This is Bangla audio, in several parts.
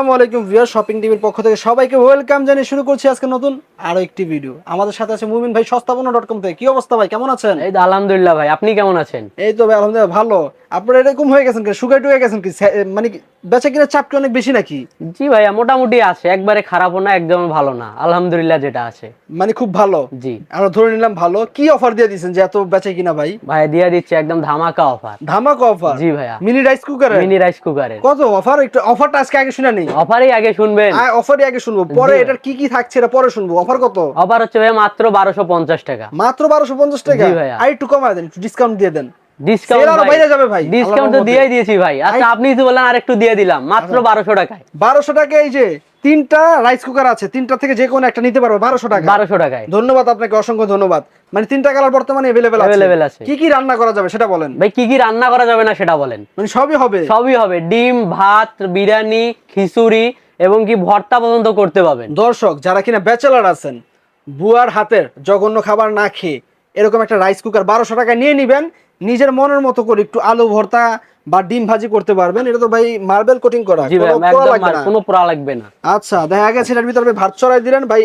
আসসালামু আলাইকুম ভিউয়ার শপিং টিভির পক্ষ থেকে সবাইকে ওয়েলকাম জানিয়ে শুরু করছি আজকে নতুন আরও একটি ভিডিও। আমাদের সাথে আছে মুমিন ভাই সস্তাপন্ন ডট কম থেকে। কি অবস্থা ভাই? কেমন আছেন? এই তো আলহামদুলিল্লাহ ভাই আপনি কেমন আছেন? এই তো ভাই আলহামদুলিল্লাহ ভালো। আপনারা এরকম হয়ে গেছেন কি শুকাই টুকে গেছেন কি? মানে বেচা কিনা চাপ কি অনেক বেশি নাকি? জি ভাইয়া মোটামুটি আছে একবারে খারাপও না একদম ভালো না। আলহামদুলিল্লাহ যেটা আছে। মানে খুব ভালো? জি। আমরা ধরে নিলাম ভালো। কি অফার দিয়ে দিয়েছেন যে এত বেচা কিনা ভাই? ভাইয়া দিয়ে দিচ্ছে একদম ধামাকা অফার ধামাকা অফার জি ভাইয়া। Mini rice cooker mini rice কুকারের কত অফার একটু অফারটা আজকে আগে শুনে নেই। অফারই আগে শুনবেন। অফারই আগে শুনব। পরে এটার কি কি থাকছে এটা পরে শুনব। অফার কত? অফার হচ্ছে ভাইয়া মাত্র বারোশো পঞ্চাশ টাকা। মাত্র বারোশো পঞ্চাশ টাকা? জি ভাইয়া। আর একটু কমায় দেন একটু ডিসকাউন্ট দিয়ে দেন। ডিসকাউন্ট বাইরে যাবে ভাই, ডিসকাউন্ট তো দিয়েই দিয়েছি ভাই। আচ্ছা আপনি তো বললেন আর একটু দিয়ে দিলাম মাত্র বারোশো টাকায়। বারোশো টাকা এই যে তিনটা রাইস কুকার আছে তিনটা থেকে যে কোনো একটা নিতে পারবে টাকা টাকায়। ধন্যবাদ আপনাকে অসংখ্য ধন্যবাদ। মানে তিনটা কালার বর্তমানে এভেলেবেল Available আছে। কি কি রান্না করা যাবে সেটা বলেন। ভাই কি কি রান্না করা যাবে না সেটা বলেন। মানে সবই হবে। সবই হবে। ডিম ভাত বিরিয়ানি খিচুড়ি এবং কি ভর্তা পর্যন্ত করতে পাবেন। দর্শক যারা কিনা ব্যাচেলার আছেন বুয়ার হাতের জঘন্য খাবার না খেয়ে এরকম একটা রাইস কুকার বারোশো টাকা নিয়ে নিবেন। নিজের মনের মতো করে একটু আলু ভর্তা বা ডিম ভাজি করতে পারবেন এটা তো ভাই মার্বেল কোটিং করা কোনো পোড়া লাগবে না। আচ্ছা দেখা গেছে এটার ভিতরে ভাত চড়াই দিলেন ভাই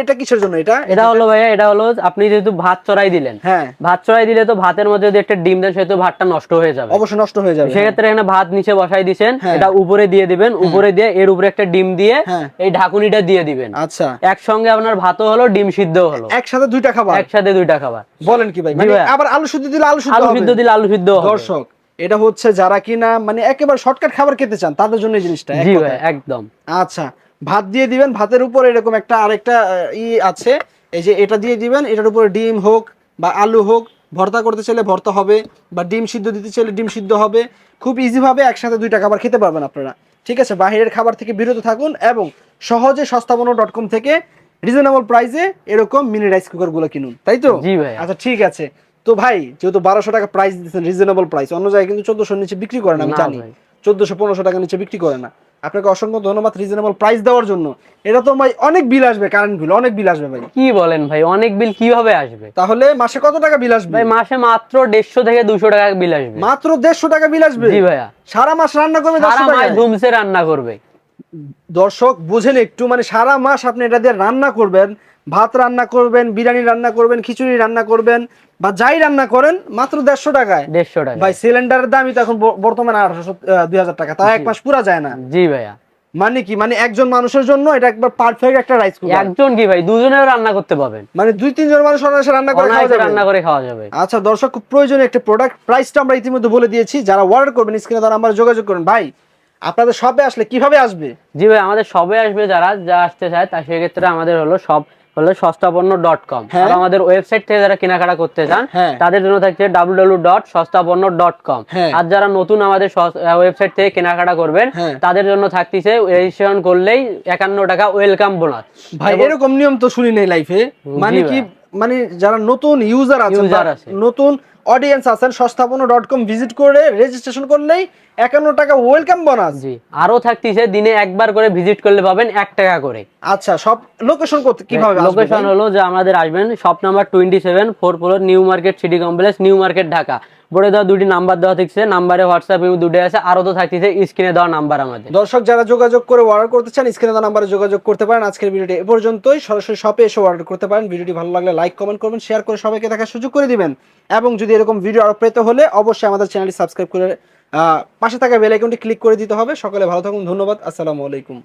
এটা কিসের জন্য এটা এটা হলো ভাইয়া এটা হলো আপনি যেহেতু ভাত চড়াই দিলেন হ্যাঁ ভাত চড়াই দিলে তো ভাতের মধ্যে যদি একটা ডিম দেন সেহেতু ভাতটা নষ্ট হয়ে যাবে অবশ্যই নষ্ট হয়ে যাবে সেক্ষেত্রে এখানে ভাত নিচে বসাই দিছেন হ্যাঁ। এটা উপরে দিয়ে দিবেন উপরে দিয়ে এর উপরে একটা ডিম দিয়ে হ্যাঁ। এই ঢাকুনিটা দিয়ে দিবেন আচ্ছা একসঙ্গে আপনার ভাতও হলো ডিম সিদ্ধ হলো একসাথে দুইটা খাবার একসাথে দুইটা খাবার বলেন কি ভাই মানে ভাই। আবার আলু সিদ্ধ দিলে আলু সিদ্ধ আলু। সিদ্ধ দিলে আলু সিদ্ধ দর্শক এটা হচ্ছে যারা কিনা মানে একেবারে শর্টকাট খাবার খেতে চান তাদের জন্য এই জিনিসটা জি ভাই একদম। আচ্ছা ভাত দিয়ে দিবেন ভাতের উপর এরকম একটা আরেকটা ই আছে এই যে এটা দিয়ে দিবেন এটার উপরে ডিম হোক বা আলু হোক ভর্তা করতে চাইলে ভর্তা হবে বা ডিম সিদ্ধ দিতে চাইলে ডিম সিদ্ধ হবে খুব ইজি ভাবে একসাথে দুইটা খাবার খেতে পারবেন আপনারা। ঠিক আছে বাইরের খাবার থেকে বিরত থাকুন এবং সহজে সস্তাবনো ডট কম থেকে রিজনেবল প্রাইসে এরকম মিনি রাইস কুকারগুলো কিনুন তাই তো? জি ভাই আচ্ছা ঠিক আছে। তো ভাই যেহেতু বারোশো টাকা প্রাইস দিচ্ছেন রিজনেবল প্রাইস অন্য জায়গায় কিন্তু চোদ্দশোর নিচে বিক্রি করে না আমি জানি। চোদ্দশো পনেরোশো টাকা নিচে বিক্রি করে না। আপনাকে অসংখ্য ধন্যবাদ রিজনেবল প্রাইস দেওয়ার জন্য। এটা তো ভাই অনেক বিল আসবে কারেন্ট বিল অনেক বিল আসবে ভাই। কি বলেন ভাই অনেক বিল কীভাবে আসবে? তাহলে মাসে কত টাকা বিল আসবে? ভাই মাসে মাত্র দেড়শো থেকে দুশো টাকা বিল আসবে। মাত্র দেড়শো টাকা বিল আসবে? জি ভাইয়া। সারা মাস রান্না করবে সারা মাস ধুমসে রান্না করবে। দর্শক বুঝেন একটু মানে সারা মাস আপনি এটা দিয়ে রান্না করবেন ভাত রান্না করবেন বিরিয়ানি রান্না করবেন খিচুড়ি রান্না করবেন বা যাই রান্না করেন মাত্র দেড়শো টাকায়। দেড়শো টাকা ভাই সিলিন্ডারের দামই তো এখন বর্তমানে আঠারোশো দুই হাজার টাকা। তা এক মাস পুরা যায় না। জি ভাইয়া। মানে কি? মানে একজন মানুষের জন্য এটা একবার পারফেক্ট একটা রাইস কুকার একজন কি ভাই? দুজনেও রান্না করতে পাবেন। মানে দুই তিনজন মানুষ অনায়াসে রান্না করে খাওয়া যাবে। রান্না করে খাওয়া যাবে। আচ্ছা দর্শক খুব প্রয়োজনীয় একটা প্রোডাক্ট প্রাইসটা আমরা ইতিমধ্যে বলে দিয়েছি। যারা অর্ডার করবেন স্ক্রিনে তারা আমরা যোগাযোগ করুন। ভাই আপনাদের শপে আসলে কীভাবে আসবে জি ভাই আমাদের সবে আসবে যারা যা আসতে চায় তা সেক্ষেত্রে আমাদের হলো সব হলো সস্তাপন্ন ডট কম। আর আমাদের ওয়েবসাইট থেকে যারা কেনাকাটা করতে চান হ্যাঁ। তাদের জন্য থাকছে W W dot Sastaponno dot com. আর যারা নতুন আমাদের ওয়েবসাইট থেকে কেনাকাটা করবেন হ্যাঁ। তাদের জন্য থাকতেছে রেজিস্ট্রেশন করলেই একান্ন টাকা ওয়েলকাম বোনাস ভাই এরকম নিয়ম তো শুনি নাই লাইফে মানে কি। মানে যারা নতুন ইউজার আছেন নতুন অডিয়েন্স আছেন সস্তাপন ডট কম ভিজিট করে রেজিস্ট্রেশন করলেই একান্ন টাকা ওয়েলকাম বোনাস জি আরও থাকতেছে দিনে একবার করে ভিজিট করলে পাবেন এক টাকা করে। আচ্ছা সব লোকেশন করতে কীভাবে লোকেশন হলো যে আমাদের আসবেন shop number twenty seven four four New Market City Complex New Market Dhaka বোর্ডে দেওয়া দুটি নাম্বার দেওয়া থাকছে। নাম্বারে হোয়াটসঅ্যাপ ইমো দুটো আছে। আরও তো থাকতেছে, স্ক্রিনে দেওয়া নাম্বার আমাদের। দর্শক, যারা যোগাযোগ করে অর্ডার করতে চান, স্ক্রিনে দেওয়া নাম্বারে যোগাযোগ করতে পারেন। আজকের ভিডিওটি এ পর্যন্তই। সরাসরি শপে এসে অর্ডার করতে পারেন। ভিডিওটি ভালো লাগলে লাইক কমেন্ট করবেন শেয়ার করে সবাইকে দেখার সুযোগ করে দিবেন। এবং যদি এরকম ভিডিও আরও পেতে হলে অবশ্যই আমাদের চ্যানেলটি সাবস্ক্রাইব করে পাশে থাকা বেল আইকনটি ক্লিক করে দিতে হবে। সকলে ভালো থাকুন, ধন্যবাদ। আসসালামু আলাইকুম।